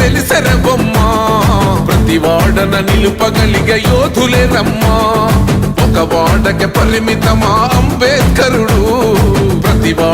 వెలిసెర బొమ్మ. ప్రతి వాడన నిలుపగలిగే యోధులే రమ్మా. ఒక వాడకి పరిమితమా అంబేద్కరుడు. ప్రతి వాడ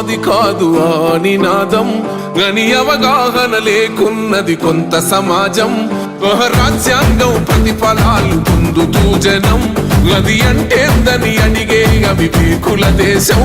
మాది కాదు ఆ నినాదం గని అవగాహన లేకున్నది కొంత సమాజం. ఒక రాజ్యాంగం ప్రతిఫలాలు పొందుతూ జనం. గది అంటేందని అడిగే అవివేకుల దేశం.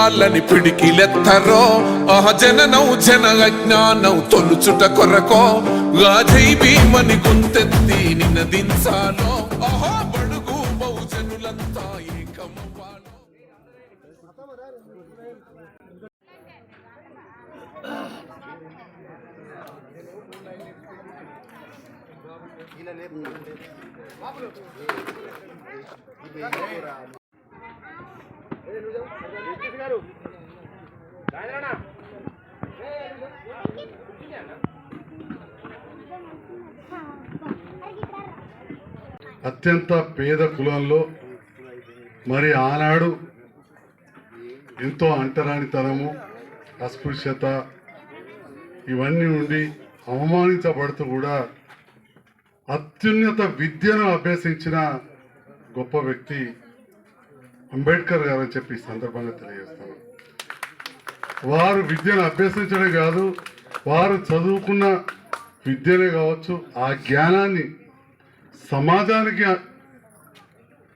వాళ్ళని పిడికిలెత్తరో? ఆ జననౌ జన అజ్ఞానం తొలుచుట కొరకో? గాజై భీమని గుంతెత్తి నినదించాలో ఆహా బడుగు బహుజనులంతా ఏకమవ్వాలో? అత్యంత పేద కులంలో మరి ఆనాడు ఎంతో అంటరానితనము అస్పృశ్యత ఇవన్నీ ఉండి అవమానించబడుతూ కూడా అత్యున్నత విద్యను అభ్యసించిన గొప్ప వ్యక్తి అంబేద్కర్ గారు అని చెప్పి సందర్భంగా తెలియజేస్తాను. వారు విద్యను అభ్యసించడం కాదు వారు చదువుకున్న విద్యనే కావచ్చు ఆ జ్ఞానాన్ని సమాజానికి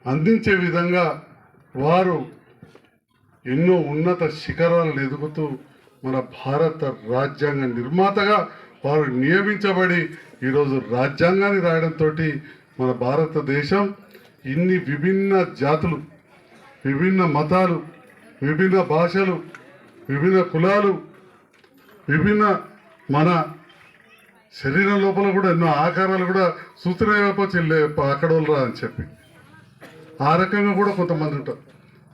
అందించే విధంగా వారు ఎన్నో ఉన్నత శిఖరాలను ఎదుగుతూ మన భారత రాజ్యాంగ నిర్మాతగా వారు నియమించబడి ఈరోజు రాజ్యాంగాన్ని రాయడంతో మన భారతదేశం ఇన్ని విభిన్న జాతులు విభిన్న మతాలు విభిన్న భాషలు విభిన్న కులాలు విభిన్న మన శరీరం లోపల కూడా ఎన్నో ఆకారాలు కూడా సూత్రపోతే అక్కడ అక్కడోళ్ళరా అని చెప్పి. ఆ రకంగా కూడా కొంతమంది ఉంటారు.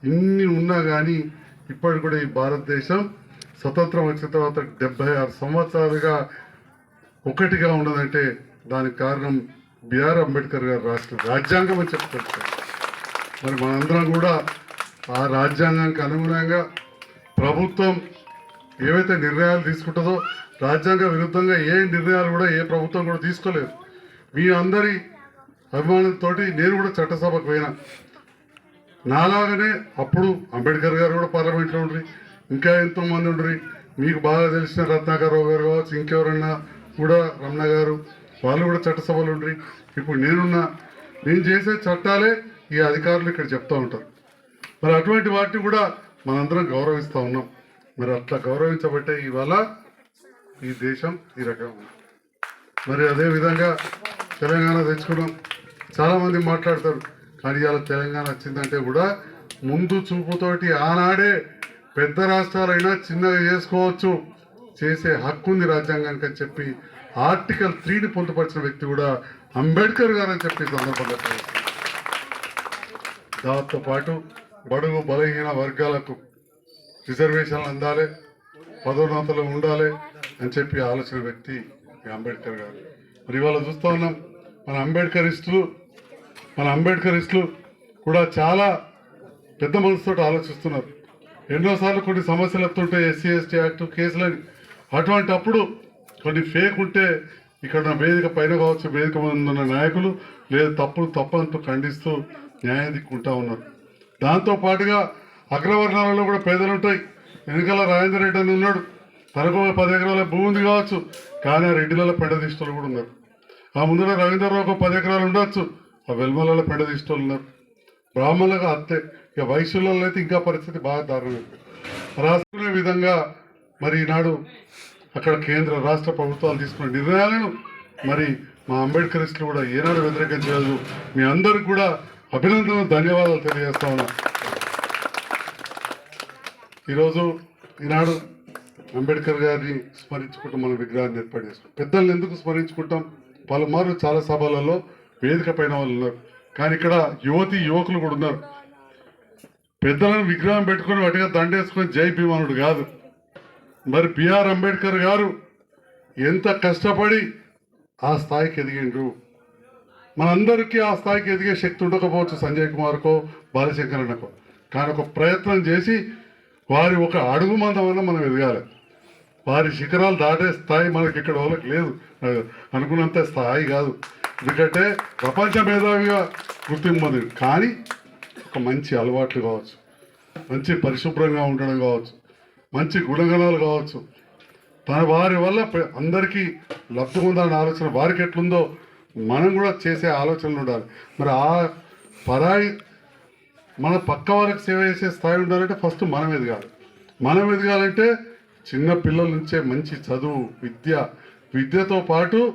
ఇన్ని ఉన్నా కానీ ఇప్పటికి కూడా ఈ భారతదేశం స్వతంత్రం వచ్చిన తర్వాత డెబ్బై ఆరు సంవత్సరాలుగా ఒకటిగా ఉండదంటే దానికి కారణం బిఆర్ అంబేద్కర్ గారు రాష్ట్ర రాజ్యాంగం అని చెప్తారు మరి మనందరం కూడా ఆ రాజ్యాంగానికి అనుగుణంగా ప్రభుత్వం ఏవైతే నిర్ణయాలు తీసుకుంటుందో రాజ్యాంగ విరుద్ధంగా ఏ నిర్ణయాలు కూడా ఏ ప్రభుత్వం కూడా తీసుకోలేదు. మీ అందరి అభిమానంతో నేను కూడా చట్టసభకు పోయినా. నాలాగనే అప్పుడు అంబేద్కర్ గారు కూడా పార్లమెంట్లో ఉండ్రి ఇంకా ఎంతో మంది ఉండ్రి. మీకు బాగా తెలిసిన రత్నాకరరావు గారు కావచ్చు ఇంకెవరన్నా కూడా రమణ గారు వాళ్ళు కూడా చట్టసభలు ఉండ్రి. ఇప్పుడు నేనున్న నేను చేసే చట్టాలే ఈ అధికారులు ఇక్కడ చెప్తూ ఉంటారు. మరి అటువంటి వాటిని కూడా మనందరం గౌరవిస్తూ ఉన్నాం. మరి అట్లా గౌరవించబట్టే ఇవాళ ఈ దేశం ఈ రకంగా ఉంది. మరి అదే విధంగా తెలంగాణ తెచ్చుకున్నాం. చాలామంది మాట్లాడతారు కానీ ఇవాళ తెలంగాణ వచ్చిందంటే కూడా ముందు చూపుతోటి ఆనాడే పెద్ద రాష్ట్రాలైనా చిన్నగా చేసుకోవచ్చు చేసే హక్కు ఉంది రాజ్యాంగానికి అని చెప్పి ఆర్టికల్ త్రీని పొందుపరిచిన వ్యక్తి కూడా అంబేద్కర్ గారు అని చెప్పి సందర్భంగా దాంతోపాటు దాంతో పాటు బడుగు బలహీన వర్గాలకు రిజర్వేషన్లు అందాలి పదోన్నతలు ఉండాలి అని చెప్పి ఆలోచన వ్యక్తి అంబేద్కర్ గారు. మరి ఇవాళ చూస్తూ ఉన్నాం మన అంబేద్కరిస్టులు మన అంబేద్కరిస్టులు కూడా చాలా పెద్ద మనసుతో ఆలోచిస్తున్నారు. ఎన్నోసార్లు కొన్ని సమస్యలు వస్తుంటాయి ఎస్సీ ఎస్టీ యాక్ట్ కేసులని అటువంటి అప్పుడు కొన్ని ఫేక్ ఉంటే ఇక్కడ వేదిక పైన కావచ్చు వేదిక మీద ఉన్న నాయకులు లేదా తప్పులు తప్పంటూ ఖండిస్తూ న్యాయం దిక్కుంటా ఉన్నారు. దాంతో పాటుగా అగ్రవర్ణాలలో కూడా పేదలు ఉంటాయి. ఎన్నికల రాజేంద్ర రెడ్డి అని ఉన్నాడు. తనకు పది ఎకరాల భూమి ఉంది కావచ్చు కానీ ఆ రెడ్డిలలో పెండ కూడా ఉన్నారు. ఆ ముందర రవీంద్రరావుకు పది ఎకరాలు ఉండొచ్చు. ఆ వెల్మలలో పెండ ఉన్నారు. బ్రాహ్మణులకు అంతే. ఇక వైశ్యులలో అయితే ఇంకా పరిస్థితి బాగా దారుణం రాసుకునే విధంగా మరి ఈనాడు అక్కడ కేంద్ర రాష్ట్ర ప్రభుత్వాలు తీసుకున్న నిర్ణయాలను మరి మా అంబేద్కరిస్టులు కూడా ఏనాడు వ్యతిరేకించలేదు. మీ అందరికి కూడా అభినందనలు ధన్యవాదాలు తెలియజేస్తా ఉన్నా. ఈరోజు ఈనాడు అంబేద్కర్ గారిని స్మరించుకుంటూ మనం విగ్రహాన్ని ఏర్పాటు చేసుకుంటాం పెద్దల్ని ఎందుకు స్మరించుకుంటాం? పలుమార్లు చాలా సభలలో వేదిక పైన వాళ్ళు ఉన్నారు. కానీ ఇక్కడ యువతి యువకులు కూడా ఉన్నారు. పెద్దలను విగ్రహం పెట్టుకొని వాటిగా దండేసుకొని జై భీమానుడు కాదు. మరి బిఆర్ అంబేద్కర్ గారు ఎంత కష్టపడి ఆ స్థాయికి ఎదిగిండ్రు? మనందరికీ ఆ స్థాయికి ఎదిగే శక్తి ఉండకపోవచ్చు సంజయ్ కుమార్కో బాలశంకర్ అన్నకో కానీ ఒక ప్రయత్నం చేసి వారి ఒక అడుగు మందమన్నా మనం ఎదగాలి. వారి శిఖరాలు దాటే స్థాయి మనకి ఇక్కడ వాళ్ళకి లేదు. అనుకున్నంత స్థాయి కాదు. ఎందుకంటే ప్రపంచ మేధావిగా గుర్తింపు కానీ ఒక మంచి అలవాట్లు కావచ్చు. మంచి పరిశుభ్రంగా ఉండడం కావచ్చు. మంచి గుణగణాలు కావచ్చు. తన వారి వల్ల అందరికీ లబ్ధి ఉందన్న ఆలోచన వారికి ఎట్లుందో మనం కూడా చేసే ఆలోచనలు ఉండాలి. మరి ఆ పరాయి మన పక్క వారికి సేవ చేసే స్థాయి ఉండాలంటే ఫస్ట్ మనం ఎదగాలి. మనం ఎదగాలంటే చిన్న పిల్లల నుంచే మంచి చదువు విద్య విద్యతో పాటు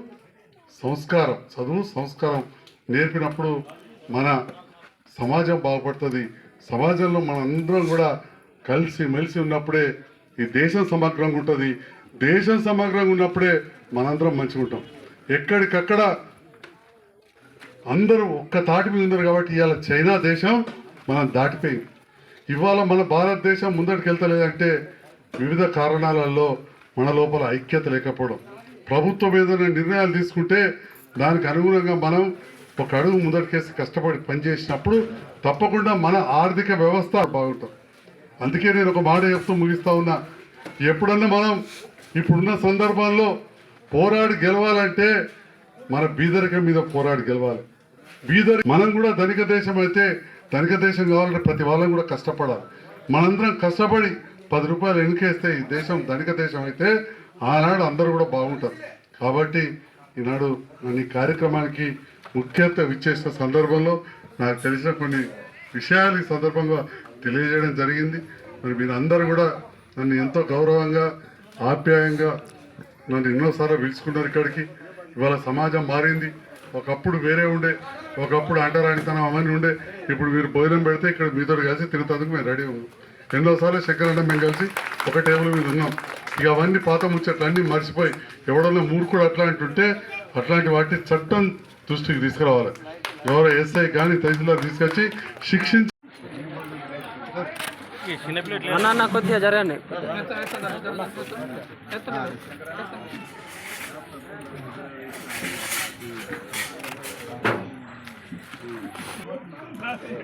సంస్కారం. చదువు సంస్కారం నేర్పినప్పుడు మన సమాజం బాగుపడుతుంది. సమాజంలో మనందరం కూడా కలిసి మెలిసి ఉన్నప్పుడే ఈ దేశం సమగ్రంగా ఉంటుంది. దేశం సమగ్రంగా ఉన్నప్పుడే మనందరం మంచిగా ఉంటాం. ఎక్కడికక్కడ అందరూ ఒక్క తాటి మీద ఉన్నారు కాబట్టి ఇవాళ చైనా దేశం మనం దాటిపోయింది. ఇవాళ మన భారతదేశం ముందటికి వెళ్తలేదంటే వివిధ కారణాలలో మన లోపల ఐక్యత లేకపోవడం. ప్రభుత్వం ఏదైనా నిర్ణయాలు తీసుకుంటే దానికి అనుగుణంగా మనం ఒక అడుగు ముందటికేసి కష్టపడి పనిచేసినప్పుడు తప్పకుండా మన ఆర్థిక వ్యవస్థ బాగుంటుంది. అందుకే నేను ఒక మాట చెప్తూ ముగిస్తూ ఉన్నా. ఎప్పుడన్నా మనం ఇప్పుడున్న సందర్భాల్లో పోరాడి గెలవాలంటే మన బీదరికం మీద పోరాడి గెలవాలి. వీధరి మనం కూడా ధనిక దేశం అయితే ధనిక దేశం కావాలంటే ప్రతి వాళ్ళం కూడా కష్టపడాలి. మనందరం కష్టపడి పది రూపాయలు ఎన్నికేస్తే ఈ దేశం ధనిక దేశం అయితే ఆనాడు అందరూ కూడా బాగుంటారు. కాబట్టి ఈనాడు నన్ను ఈ కార్యక్రమానికి ముఖ్యత విచ్చేసిన సందర్భంలో నాకు తెలిసిన కొన్ని విషయాలు ఈ సందర్భంగా తెలియజేయడం జరిగింది. మరి మీరు అందరూ కూడా నన్ను ఎంతో గౌరవంగా ఆప్యాయంగా నన్ను ఎన్నోసార్లు పిలుచుకున్నారు ఇక్కడికి. ఇవాళ సమాజం మారింది. ఒకప్పుడు వేరే ఉండే ఒకప్పుడు అంటరానితనం అవన్నీ ఉండే ఇప్పుడు మీరు భోజనం పెడితే ఇక్కడ మీతో కలిసి తిరుగుతందుకు మేము రెడీ ఉన్నాం. ఎన్నోసార్లు శంకరన్న మేము కలిసి ఒక టేబుల్ మీద ఉన్నాం. ఇక అవన్నీ పాత ముచ్చట్లు అన్నీ మర్చిపోయి ఎవడన్నా మూర్ఖుడు అట్లాంటి ఉంటే అట్లాంటి వాటిని చట్టం దృష్టికి తీసుకురావాలి. ఎవరో ఎస్ఐ కానీ తహసీల్దార్ తీసుకొచ్చి శిక్షించి అన్న కొద్దిగా జరగండి. nothing.